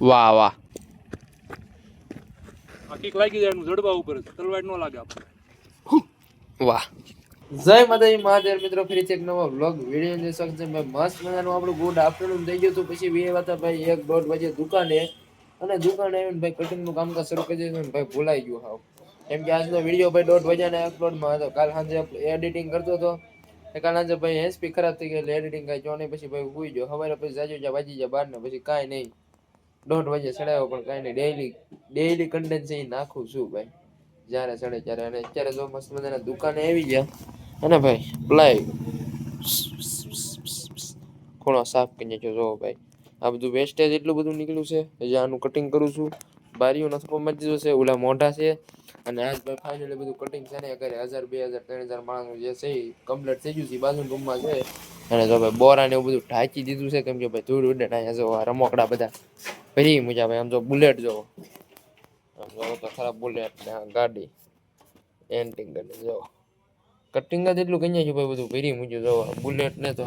વાહ વાહ. આખી લાગી જાય એનું જડબા ઉપર. તલવાર ન લાગે આપણે વાહ. જય માતાજી મહાદેવ મિત્રો ફરીથી એક નવો વ્લોગ વીડિયો ની શોખ છે. ભાઈ મસ્ત મજાનું આપણું ગુડ આફ્ટરનૂન થઈ ગયું હતું. પછી બે વાતા ભાઈ એક દોઢ વાગે દુકાને. અને દુકાને આવીને ભાઈ કટિંગનું કામકાજ શરૂ કરી દીધું ભાઈ ભૂલાઈ ગયું હાવ. કેમ કે આજનો વીડિયો ભાઈ દોઢ વાગ્યાના અપલોડમાં હતો. કાલ સાંજે એડિટિંગ કરતો હતો. એ કાલ સાંજે ભાઈ એસપી ખરાબ થઈ ગયેલી એડિટિંગ કાંઈ જો નહીં. પછી ભાઈ હુઈ ગયો. સવારે પછી જાજો જા વાજી જા બાર ને પછી કાંઈ નહીં. દોઢ વાગે ચડાવ્યો પણ કાંઈ નહીં. ડેઈલી ડેઈલી કન્ટેન્ટ એ નાખું છું ભાઈ. જ્યારે ચડે ત્યારે. અને અત્યારે જો મસ્ત મજાના દુકાને આવી ગયા. અને ભાઈ પ્લાય ખૂણો સાફ કરીને જો જો ભાઈ, આ બધું વેસ્ટેજ એટલું બધું નીકળ્યું છે. જે આનું કટિંગ કરું છું. બારીઓ નસપો મચી છે ઓલા મોઢા છે. અને આજ ભાઈ ફાઇનલી બધું કટિંગ છે ને કરે હજાર, બે હજાર, ત્રણ હજાર માણસનું જે છે એ કમ્પ્લીટ થઈ ગયું છે. બાજુ રૂમમાં છે. અને જો ભાઈ બોરા ને એવું બધું ઢાંકી દીધું છે. કેમ કે ભાઈ ધૂળ ઉડે અહીંયા જો રમકડા બધા. ફરી મજા ભાઈ આમ જો બુલેટ જોવો. આમ જો તો ખરાબ બુલેટ ને ગાડી. એન્ટિંગ ગાડી જો કટિંગ જ એટલું કંઈ છે ભાઈ બધું ભરી મુજબ જો બુલેટ ને તો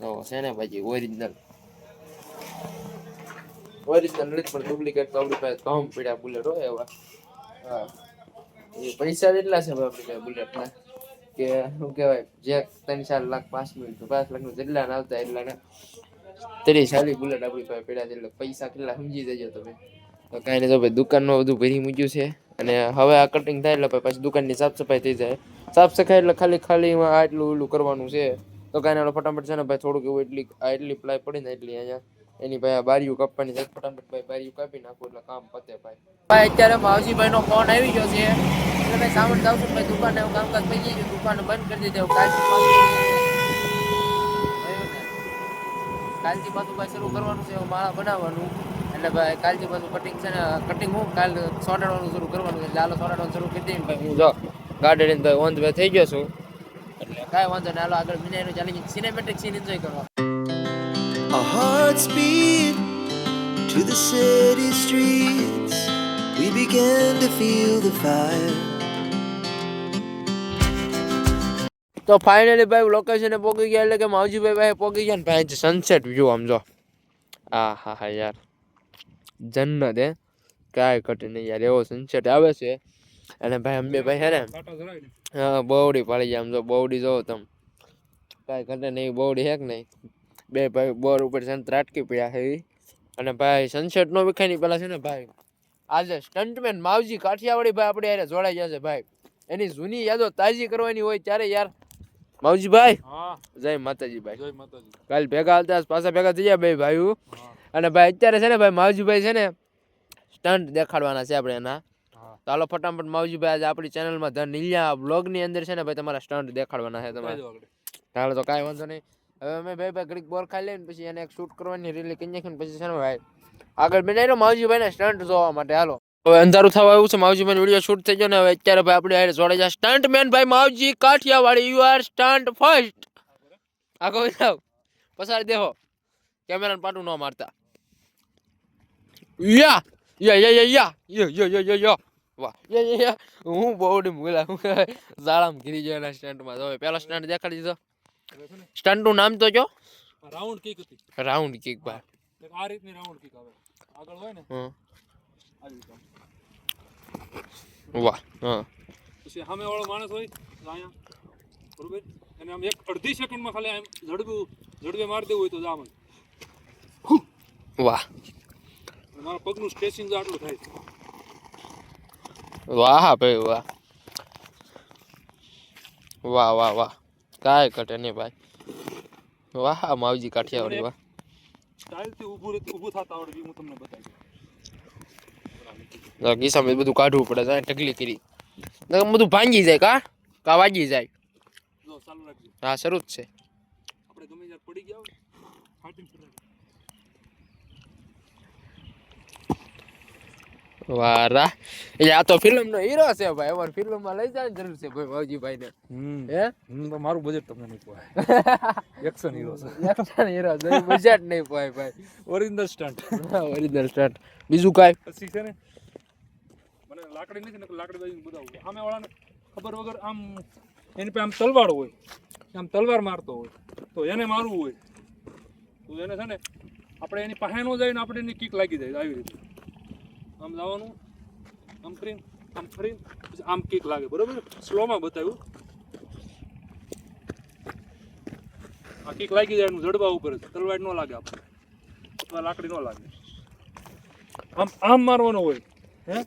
જો છે ને ભાઈ ઓરિજિનલ ઓરિજિનલ નથી, પણ ડુપ્લિકેટ તો આપણી પાસે કમ પીડા બુલેટ હોય એવા. હા. પૈસા જ એટલા છે આપણી પાસે બુલેટના કે શું કહેવાય, જે ત્રણ ચાર લાખ, પાંચ મિનિટ પાંચ લાખનું જેટલા આવતા એટલા ના. ત્રીસ ચાલીસ બુલેટ આપણી પાસે પડ્યા છે એટલે પૈસા કેટલા સમજી જજો તમે. તો કાંઈ નહીં, તો ભાઈ દુકાનમાં બધું ભરી મૂક્યું છે. અને હવે આ કટિંગ થાય એટલે પછી દુકાનની સાફ સફાઈ થઈ જાય. સાફ સફાઈ એટલે ખાલી ખાલી આટલું ઓલું કરવાનું છે. તો કાંઈ નહીં ફટાફટ છે ને ભાઈ થોડુંક એવું એટલી, આ એટલી પ્લાય પડી ને એટલી અહીંયા. એની ભાઈ આ બારીઓ કાપવાની છે. ફટાફટ ભાઈ બારીઓ કાપી નાખું એટલે કામ પતે ભાઈ. ભાઈ, અત્યારે માવજીભાઈ નો ફોન આવી ગયો છે. એટલે ભાઈ જાવ છું ભાઈ દુકાને કામકાજ થઈ ગયું દુકાન બંધ કરી દીધી કાલથી પાછું કાલથી પાછું ભાઈ શરૂ કરવાનું છે માળા બનાવવાનું. એટલે ભાઈ કાલથી પાછું કટિંગ છે ને કટિંગ હું કાલ સોટાડવાનું શરૂ કરવાનું છે. હાલો સોટાડવાનું શરૂ કરી દઈએ ભાઈ. હું જો ગાર્ડન ભાઈ ઓન ધ થઈ ગયો છું. એટલે કાંઈ વાંધો નહીં. હાલો, આગળ મિનાઈનું ચાલી સિનેમેટિક સીન એન્જોય કરવા. A heart speed to the city streets. We began to feel the fire. તો ફાઇનલી ભાઈ લોકેશને પહોંચી ગયા એટલે કે માવજીભાઈ ભાઈ પહોંચી ગયા ને ભાઈ સનસેટ વ્યૂ આમ જો. આ હા હા યાર. જન્નત હે. કાંઈ ઘટે નહીં યાર, એવો સનસેટ આવે છે. અને ભાઈ અંબે ભાઈ હે ને, હા બહુડી પાડી જાય આમ જો બહુડી જોવો તમે. કાંઈ ઘટે નહીં બહુડી હે કે નહીં? બે ભાઈ બોર ઉપર છે અટકી પડ્યા છે અને ભાઈ સનસેટ નો વિખાય નહીં, પેલા છે ને ભાઈ, આજે સ્ટન્ટમેન માવજી કાઠિયાવાડી ભાઈ આપણે યારે જોડાઈ જશે ભાઈ. એની જૂની યાદો તાજી કરવાની હોય ત્યારે યાર માવજી ભાઈ હા. જય માતાજી ભાઈ જય માતાજી. કાલ ભેગા આવતા પાછા ભેગા થઈ ગયા ભાઈ ભાઈ અને ભાઈ અત્યારે છે ને ભાઈ માવજીભાઈ છે ને સ્ટન્ટ દેખાડવાના છે આપણે એના. ચાલો તો હાલો ફટાફટ માવજીભાઈ આજે આપણી ચેનલમાં ધ નીલિયા બ્લોગની અંદર છે ને ભાઈ તમારા સ્ટન્ટ દેખાડવાના છે તમારે. હાલો તો કાંઈ વાંધો નહીં. હવે અમે ભાઈ ભાઈ ઘડીક બોર ખાઈ લઈને પછી એને એક શૂટ કરવાની રીલી કરી નાખીને પછી છે ને ભાઈ આગળ બનાવી માવજીભાઈને સ્ટન્ટ જોવા માટે. હાલો. હવે અંધારું થવા આવ્યું છે. માવજીભાઈ વીડિયો શૂટ થઈ ગયો ને હવે અત્યારે ભાઈ આપણે હારે જોડે જાય સ્ટન્ટ મેન ભાઈ Mavji Kathiawadi you are stunt first આગો જાવ પસાર દેહો. કેમેરાને પાટું ન મારતા. યા યા યા યા યા. યો યો યો યો યો. વાહ. યા યા યા. હું બોડી મુલા હું ઝાડામાં ગીરી ગયો એના સ્ટન્ટમાં તો પેલો સ્ટન્ટ દેખાડી દીધો. હવે છે ને સ્ટન્ટનું નામ તો જો આ રાઉન્ડ કિક હતી. રાઉન્ડ કિક ભાઈ. એક આ રીતની રાઉન્ડ કિક આવે. આગળ હોય ને. હં આવી રીતે આમ. વાહ હા. પછી સામે વાળો માણસ હોય અહીંયા બરોબર? અને આમ એક અડધી સેકન્ડમાં ખાલી આમ ઝડબું ઝડબે મારી દેવું હોય તો જામ વાહ. મારા પગનું સ્ટ્રેચિંગ આટલું થાય છે. વાહ ભાઈ વાહ. વાહ વાહ વાહ. કાંઈ કટે નહીં ભાઈ. વાહ માવજી કાઠિયાવાડી વાહ. સ્ટાઇલથી ઊભું ઊભું થતા આવડે હું તમને બતાવીશ. તો કિસ્સામાં બધું કાઢવું પડે જાય ઢગલી કરી. બધું ભાંગી જાય કા? કા વાગી જાય? જો ચાલુ રાખજો. હા શરૂ જ છે. વારા. એટલે આ તો ફિલ્મ નો હીરો છે ભાઈ અમારે ફિલ્મમાં લઈ જવાની જરૂર છે ભાઈ માવજીભાઈ ને હે? હું તો મારું બજેટ તમને નહીં પોહાય એક્શન હીરો છે. એક્શન હીરો છે બજેટ નહીં પાય ભાઈ. ઓરિજિનલ સ્ટન્ટ ઓરિજિનલ સ્ટંટ બીજું કાઈ? પછી છે ને લાકડી નથી ને લાકડી બાજુ બધા આમે વાળાને ખબર વગર આમ, એની પાસે આમ તલવાર હોય, આમ તલવાર મારતો હોય, તો એને મારવું હોય. તો એને છે ને, આપણે એની પાસે ન જાય ને આપણે એની કીક લાગી જાય આવી રીતે. આમ જવાનું આમ કરીને, આમ ફરીને પછી આમ કીક લાગે. બરાબર? સ્લોમાં બતાવ્યું. આ કીક લાગી જાય એનું જડબા ઉપર તલવાર ન લાગે આપણે અથવા લાકડી ન લાગે. આમ આમ મારવાનો હોય, હે?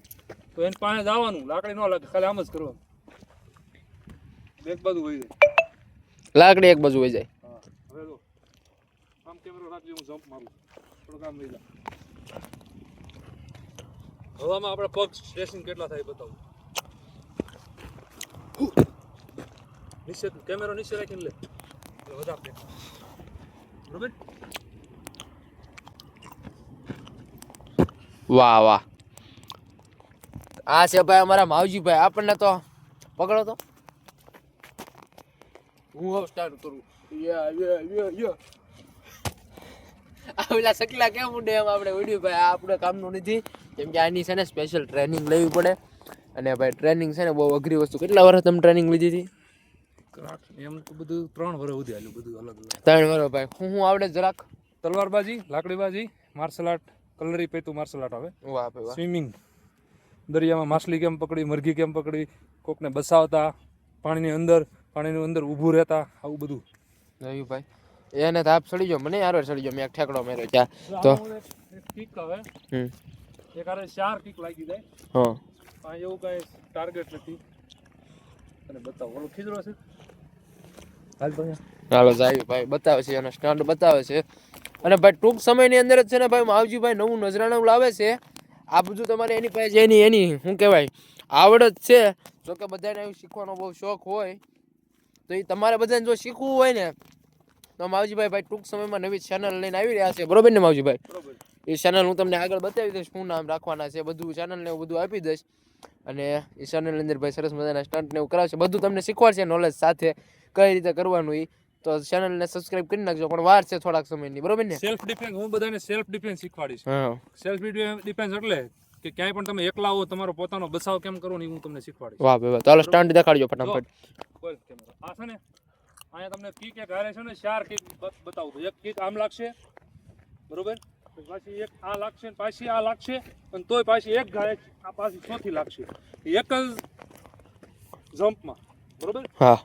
તો એને પાણી જવાનું લાકડી ન લાગે ખાલી આમ જ કરવાનું. એક બાજુ હોય જાય. લાકડી એક બાજુ વહી જાય. હવે જો. આમ કેમેરો રાખજો હું જમ્પ મારું થોડુંક આમ લઈ જા. હવામાં આપણે પગ સ્ટ્રેસિંગ કેટલા થાય બતાવું. નીચે કેમેરો નીચે રાખીને લે. વધારે બરોબર? વાહ વાહ. આ છે ભાઈ અમારા માવજી ભાઈ આપણને તો પકડો તો. હું હવે સ્ટાર્ટ કરું. યા યા યા યા. આ પેલા સકલા કેમ ઉડે એમ આપણે ઉડ્યું ભાઈ? આ આપણે કામનું નથી. કેમ કે આની છે ને સ્પેશિયલ ટ્રેનિંગ લેવી પડે. અને ભાઈ ટ્રેનિંગ છે ને બહુ અઘરી વસ્તુ. કેટલા વર્ષ તમે ટ્રેનિંગ લીધી હતી? એમ તો બધું ત્રણ વર્ષ સુધી હાલ્યું બધું અલગ ત્રણ વર્ષ ભાઈ. હું હું આવડે જરાક? તલવારબાજી લાકડીબાજી માર્શલ આર્ટ કલરી પેતું માર્શલ આર્ટ આવે. સ્વિમિંગ દરિયામાં માછલી કેમ પકડી મરઘી કેમ પકડી કોકને બસાવતા પાણીની અંદર પાણીની અંદર ઊભું રહેતા આવું બધું. જોયું ભાઈ. એને તાપ સડી ગયો. મને યાર સડી ગયો. મેં એક ઠેકડો માર્યો ત્યાં તો કિક આવે. હમ. એક આરે ચાર કિક લાગી જાય. હા. આ એવું કઈ ટાર્ગેટ નથી. અને બતાવો. ઓલો ખીજરો છે. હાલ તો હાલો જાય ભાઈ. બતાવે છે એનો સ્ટન્ટ બતાવે છે. અને ભાઈ ટૂંક સમયની અંદર જ છે ને ભાઈ માવજી ભાઈ નવું નજરાણું લાવે છે. આ બધું તમારે એની પાસે એની એની શું કહેવાય આવડત છે. જો કે બધાને એવું શીખવાનો બહુ શોખ હોય. તો એ તમારે બધાને જો શીખવું હોય ને તો માવજીભાઈ ભાઈ ટૂંક સમયમાં નવી ચેનલ લઈને આવી રહ્યા છે. બરોબર ને માવજીભાઈ? એ ચેનલ હું તમને આગળ બતાવી દઈશ શું નામ રાખવાના છે બધું ચેનલને એવું બધું આપી દઈશ. અને એ ચેનલની અંદર ભાઈ સરસ મજાના સ્ટન્ટ ને એવું કરાવશે. બધું તમને શીખવાડશે નોલેજ સાથે કઈ રીતે કરવાનું એ તો ચેનલને સબસ્ક્રાઇબ કરી નાખજો પણ વાર છે થોડાક સમયની બરોબર ને? સેલ્ફ ડિફેન્સ હું બધાને સેલ્ફ ડિફેન્સ શીખવાડીશ. સેલ્ફ ડિફેન્સ એટલે કે ક્યાંય પણ તમે એકલા હો તમારો પોતાનો બચાવ કેમ કરવો ને હું તમને શીખવાડીશ. વાહ વાહ ચાલો સ્ટન્ટ દેખાડજો ફટાફટ. આ છે ને અહીંયા તમને કિક એક હારે છે ને ચાર કિક બતાવું એક કિક આમ લાગશે બરોબર? પાછી એક આ લાગશે પાછી આ લાગશે અને તોય પાછી એક ઘાય આ પાછી ચોથી લાગશે. એક જ જમ્પમાં બરોબર? હા.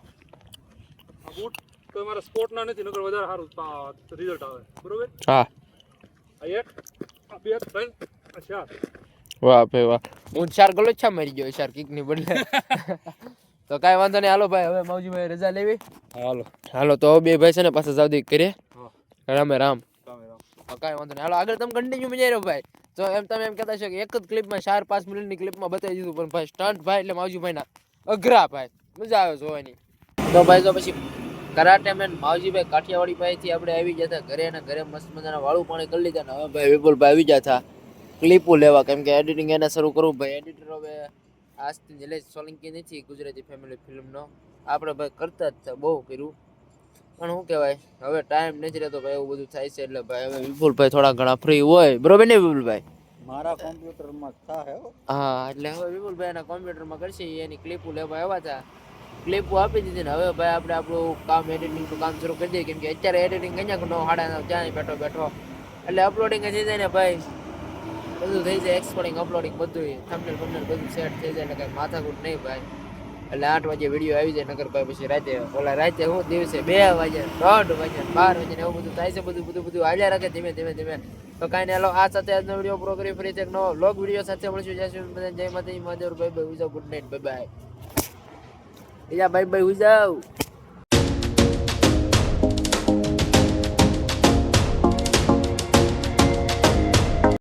બૂટ તો મારા સ્પોર્ટના નથી નકર વધારે સારું રિઝલ્ટ આવે. બરોબર? હા. આ એક આ બે ત્રણ આ ચાર. વાહ ભાઈ વાહ. હું ચાર ગલોચ્છા મારી ગયો ચાર કિકની બદલે. તો કાઈ વાંધો નહીં. હાલો ભાઈ હવે માવજીભાઈ રજા લેવી. હાલો. હાલો તો બે ભાઈ છે ને પાછા જાવ કરીએ હા. રામે રામ. કાંઈ વાંધો નહીં. હાલો આગળ તમે કન્ટિન્યુ મજા રહ્યો ભાઈ. તો એમ તમે એમ કહેતા છો કે એક જ ક્લિપમાં ચાર પાંચ મિનિટની ક્લિપમાં બતાવી દીધું પણ ભાઈ સ્ટન્ટ ભાઈ એટલે માવજીભાઈના અઘરા ભાઈ. મજા આવે જોવાની. તો ભાઈ તો પછી કરાટે મેન માવજીભાઈ કાઠિયાવાડી પાસેથી આપણે આવી ગયા હતા. ઘરે અને ઘરે મસ્ત મજાના વાળું પાણી કરી લીધા ને હવે ભાઈ વિપુલભાઈ આવી ગયા હતા ક્લિપો લેવા. કેમ કે એડિટિંગ એને શરૂ કરવું ભાઈ. એડિટર હવે આજથી નિલેશ સોલંકી નથી ગુજરાતી ફેમિલી ફિલ્મનો આપણે ભાઈ કરતા જ બહુ કર્યું. પણ શું કહેવાય હવે ટાઈમ નથી રહેતો ભાઈ એવું બધું થાય છે એટલે ભાઈ હવે વિપુલભાઈ થોડા ઘણા ફ્રી હોય. બરોબર ને વિપુલભાઈ? મારા કોમ્પ્યુટરમાં થાય હા. એટલે હવે વિપુલભાઈ એના કોમ્પ્યુટરમાં કરશે એની ક્લિપો લેવા આવ્યા હતા. ક્લિપો આપી દીધી ને હવે ભાઈ આપણે આપણું કામ એડિટિંગનું કામ શરૂ કરી દઈએ. કેમ કે અત્યારે એડિટિંગ અહીંયા નો સાડા ત્યાં બેઠો બેઠો. એટલે અપલોડિંગ થઈ જાય ને ભાઈ. બધું થઈ જાય એક્સપોર્ટિંગ અપલોડિંગ બધું થંબનેલ બમનેલ બધું સેટ થઈ જાય ને કાંઈ માથાકૂટ નહીં ભાઈ. એટલે આઠ વાગે વીડિયો આવી જાય નગર ભાઈ પછી રાતે, ઓલા રાતે હું દિવસે બે વાગે દોઢ વાગે બાર વાગે ને એવું બધું થાય છે, બધું બધું બધું હાલ્યા રાખે ધીમે ધીમે ધીમે. તો કાંઈ નહીં આ સાથે આજનો વીડિયો પૂરો કરી ફરી એક નવો લોગ વીડિયો સાથે મળશું. જય શ્રી જય માતાજી, મહાદેવ, ભાઈ ભાઈ good night bye bye bye bye ઉજાવ